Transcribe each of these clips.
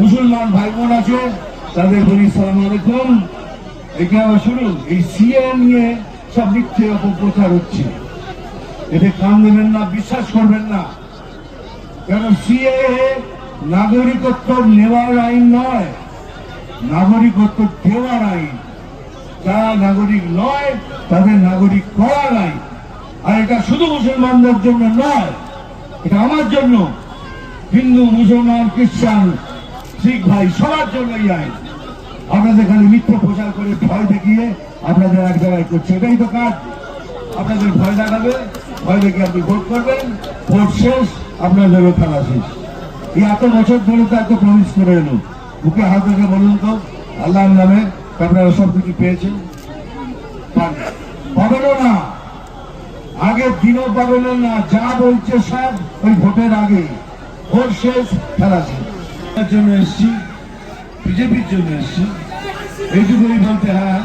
মুসলমান ভাই বোন আছে, তাদের বলি সালাম আলাইকুম। এখানে শুনুন, এই সিএ নিয়ে সব মিথ্যে অপপ্রচার হচ্ছে। এতে কান দেবেন না, বিশ্বাস করবেন না। কেন সিএ নাগরিকত্ব নেওয়ার আইন নয়, নাগরিকত্ব দেওয়ার আইন। যারা নাগরিক নয়, তাদের নাগরিক করার আইন। আর এটা শুধু মুসলমানদের জন্য নয়, এটা আমার জন্য। হিন্দু, মুসলমান, খ্রিস্টান শিখ ভাই, সবার জন্য এই আইন আপনাদের খালি মিথ্যে প্রচার করে ভয় দেখিয়ে আপনাদের এক জায়গায় করছে, এটাই তো কাজ। আপনাদের ভয় দেখাবে, ভয় দেখে আপনি ভোট করবেন, ভোট শেষ আপনাদেরও খেলা শেষ। এই এত বছর ধরে তো এত প্রমিস করে এলো। বুকে হাত রেখে বলুন তো, আল্লাহর নামে আপনারা সব কিছু পেয়েছেন? পাবেনও না। আগের দিনও পাবেন না, যা বলছে সব ওই ভোটের আগে। ভোট শেষ, খেলা শেষ। জন্য এসছি, বিজেপির জন্য এসছি। এইটুকুই বলতে হ্যাঁ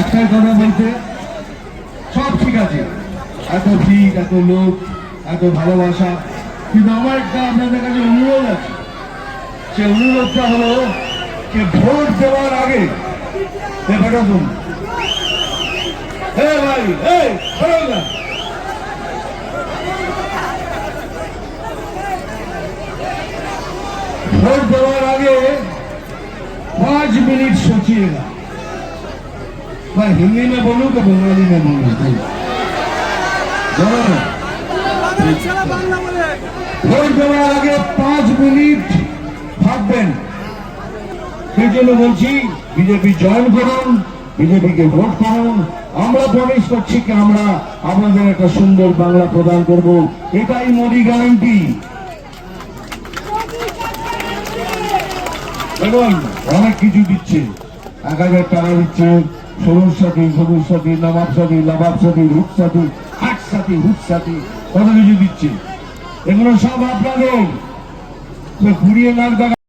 একটাই কথা বলতে, সব ঠিক আছে। এত ভিড়, এত লোক, এত ভালোবাসা, কিন্তু আমার একটা আপনাদের কাছে অনুরোধ আছে। সে অনুরোধটা হলো, যে ভোট দেওয়ার আগে ব্যাপারটা শুনুন হে ভাই, এই সরল না ভোট দেওয়ার আগে पांच मिनट सोचिएगा मैं हिंदी में बोलूं कि बंगाली में बोलूं दोनों में ভোট দেওয়ার আগে পাঁচ মিনিট ভাববেন সেই জন্য বলছি বিজেপি জয়েন করুন বিজেপিকে ভোট করুন আমরা প্রমিস করছি কি আমরা আপনাদের একটা সুন্দর বাংলা প্রদান করব এটাই মোদি গ্যারান্টি এবং অনেক কিছু দিচ্ছে। এক হাজার টাকা দিচ্ছে সবুজ সাথী সবুজ সাথী, নবাব সাথী নবাব সাথী, রূপ সাথী, হাট সাথী, হুট সাথী, কত কিছু দিচ্ছে। এগুলো সব আপনাদের। ঘুরিয়ে দেখা